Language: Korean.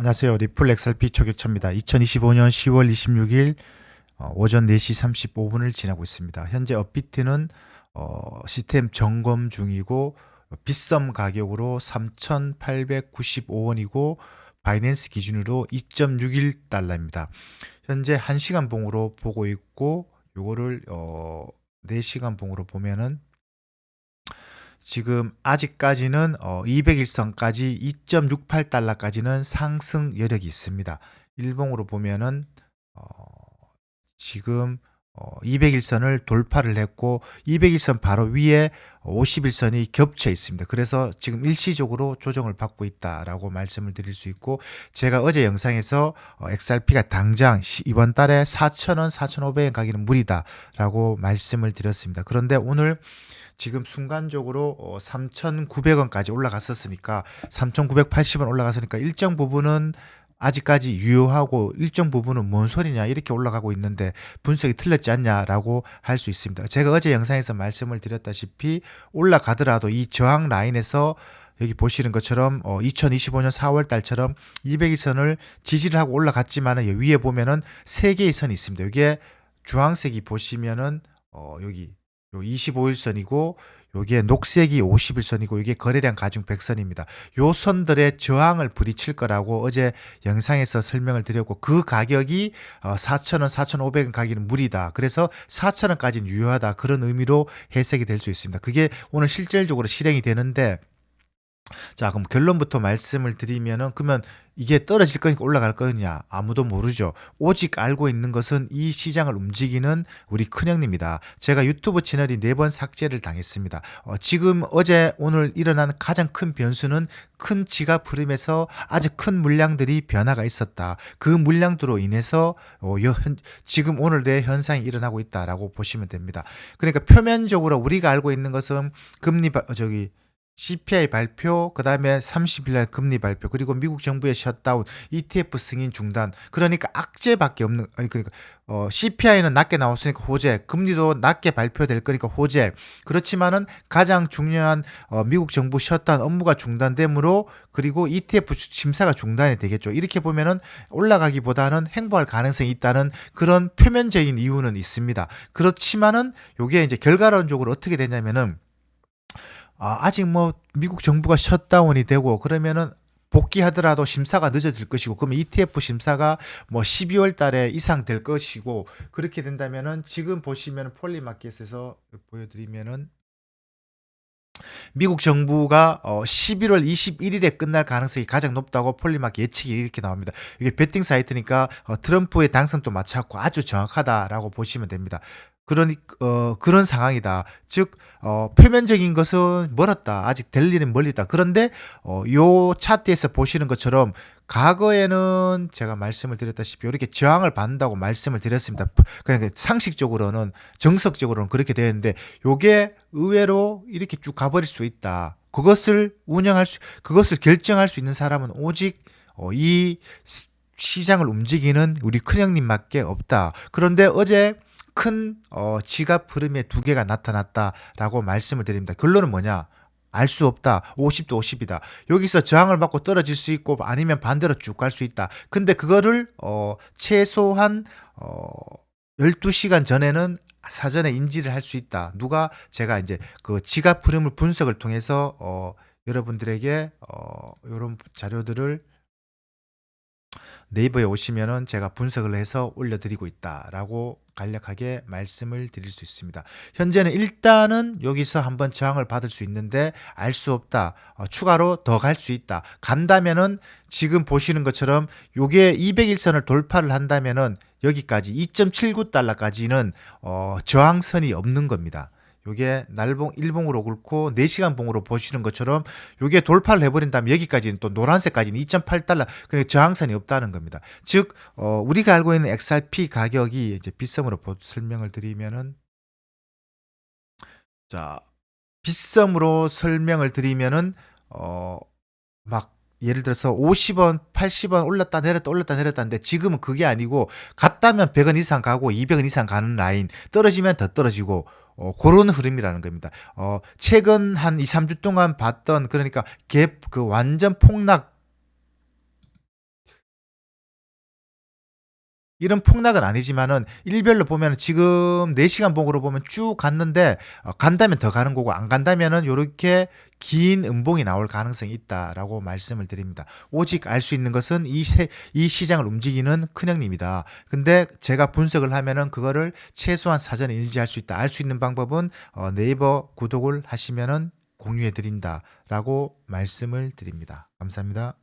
안녕하세요. 리플 XRP 초격차입니다. 2025년 10월 26일 어, 오전 4시 35분을 지나고 있습니다. 현재 업비트는 어, 시스템 점검 중이고 빗썸 가격으로 3,895원이고 바이낸스 기준으로 2.61달러입니다. 현재 1시간 봉으로 보고 있고 요거를 어, 4시간 봉으로 보면은 지금 아직까지는 어, 200일선까지 2.68달러까지는 상승 여력이 있습니다. 일봉으로 보면은 어, 지금 어, 200일선을 돌파를 했고 200일선 바로 위에 50일선이 겹쳐 있습니다. 그래서 지금 일시적으로 조정을 받고 있다라고 말씀을 드릴 수 있고 제가 어제 영상에서 어, XRP가 당장 시- 이번 달에 4,000원, 4,500원 가기는 무리다라고 말씀을 드렸습니다. 그런데 오늘 지금 순간적으로 어, 3,900원까지 올라갔었으니까 3,980원 올라갔으니까 일정 부분은 아직까지 유효하고 일정 부분은 뭔 소리냐 이렇게 올라가고 있는데 분석이 틀렸지 않냐라고 할 수 있습니다. 제가 어제 영상에서 말씀을 드렸다시피 올라가더라도 이 저항 라인에서 여기 보시는 것처럼 어, 2025년 4월 달처럼 200일선을 지지를 하고 올라갔지만은 여기 위에 보면은 세 개의 선이 있습니다. 이게 주황색이 보시면은 어, 여기 요 25일선이고 요게 녹색이 50일선이고 이게 거래량 가중 100선입니다. 요 선들의 저항을 부딪힐 거라고 어제 영상에서 설명을 드렸고 그 가격이 어, 4,000원, 4,500원 가기는 무리다. 그래서 4,000원까지는 유효하다. 그런 의미로 해석이 될 수 있습니다. 그게 오늘 실질적으로 실행이 되는데 자, 그럼 결론부터 말씀을 드리면은 그러면 이게 떨어질 거니까 올라갈 거냐? 아무도 모르죠. 오직 알고 있는 것은 이 시장을 움직이는 우리 큰형님이다. 제가 유튜브 채널이 네 번 삭제를 당했습니다. 어, 지금 어제 오늘 일어난 가장 큰 변수는 큰 지갑 흐름에서 아주 큰 물량들이 변화가 있었다. 그 물량들로 인해서 어, 여- 현- 지금 오늘의 현상이 일어나고 있다라고 보시면 됩니다. 그러니까 표면적으로 우리가 알고 있는 것은 금리 바- 어, 저기 CPI 발표, 그 다음에 30일 날 금리 발표, 그리고 미국 정부의 셧다운, ETF 승인 중단. 그러니까 악재밖에 없는, 아니, 그러니까, 어, CPI는 낮게 나왔으니까 호재, 금리도 낮게 발표될 거니까 호재. 그렇지만은 가장 중요한, 어, 미국 정부 셧다운 업무가 중단되므로, 그리고 ETF 심사가 중단이 되겠죠. 이렇게 보면은 올라가기보다는 행보할 가능성이 있다는 그런 표면적인 이유는 있습니다. 그렇지만은 요게 이제 결과론적으로 어떻게 되냐면은, 아, 아직 뭐 미국 정부가 셧다운이 되고 그러면은 복귀하더라도 심사가 늦어질 것이고 그러면 ETF 심사가 뭐 12월 달에 이상 될 것이고 그렇게 된다면은 지금 보시면 폴리마켓에서 보여드리면은 미국 정부가 어 11월 21일에 끝날 가능성이 가장 높다고 폴리마켓 예측이 이렇게 나옵니다. 이게 베팅 사이트니까 어 트럼프의 당선도 맞췄고 아주 정확하다라고 보시면 됩니다. 그러니 어 그런 상황이다. 즉 어, 표면적인 것은 멀었다. 아직 될 일은 멀리다. 그런데 어, 요 차트에서 보시는 것처럼 과거에는 제가 말씀을 드렸다시피 이렇게 저항을 받는다고 말씀을 드렸습니다. 그냥 상식적으로는 정석적으로는 그렇게 되는데 요게 의외로 이렇게 쭉 가버릴 수 있다. 그것을 운영할 수, 그것을 결정할 수 있는 사람은 오직 어, 이 시- 시장을 움직이는 우리 큰형님밖에 없다. 그런데 어제 큰 어, 지갑 흐름의 두 개가 나타났다라고 말씀을 드립니다. 결론은 뭐냐? 알 수 없다. 50도 50이다. 여기서 저항을 받고 떨어질 수 있고 아니면 반대로 쭉 갈 수 있다. 근데 그거를 어, 최소한 어, 12시간 전에는 사전에 인지를 할 수 있다. 누가 제가 이제 그 지갑 흐름을 분석을 통해서 어, 여러분들에게 어, 이런 자료들을 네이버에 오시면은 제가 분석을 해서 올려드리고 있다라고 간략하게 말씀을 드릴 수 있습니다. 현재는 일단은 여기서 한번 저항을 받을 수 있는데 알 수 없다. 어, 추가로 더 갈 수 있다. 간다면은 지금 보시는 것처럼 요게 200일선을 돌파를 한다면은 여기까지 2.79달러까지는 어, 저항선이 없는 겁니다. 요게 날봉 일봉으로 굵고 4시간 봉으로 보시는 것처럼 요게 돌파를 해버린다면 여기까지는 또 노란색까지는 2.8달러 그러니까 저항선이 없다는 겁니다. 즉 어, 우리가 알고 있는 XRP 가격이 이제 빗썸으로 보- 설명을 드리면은 자 빗썸으로 설명을 드리면은 어막 예를 들어서 50원, 80원 올랐다 내렸다 올랐다 내렸다는데 지금은 그게 아니고 갔다면 100원 이상 가고 200원 이상 가는 라인 떨어지면 더 떨어지고 어, 그런 흐름이라는 겁니다. 어, 최근 한 2, 3주 동안 봤던 그러니까 갭 그 완전 폭락 이런 폭락은 아니지만은 일별로 보면 지금 4시간 봉으로 보면 쭉 갔는데 어, 간다면 더 가는 거고 안 간다면은 요렇게 긴 음봉이 나올 가능성이 있다라고 말씀을 드립니다. 오직 알 수 있는 것은 이, 세, 이 시장을 움직이는 큰형님이다. 근데 제가 분석을 하면은 그거를 최소한 사전에 인지할 수 있다. 알 수 있는 방법은 어, 네이버 구독을 하시면은 공유해 드린다라고 말씀을 드립니다. 감사합니다.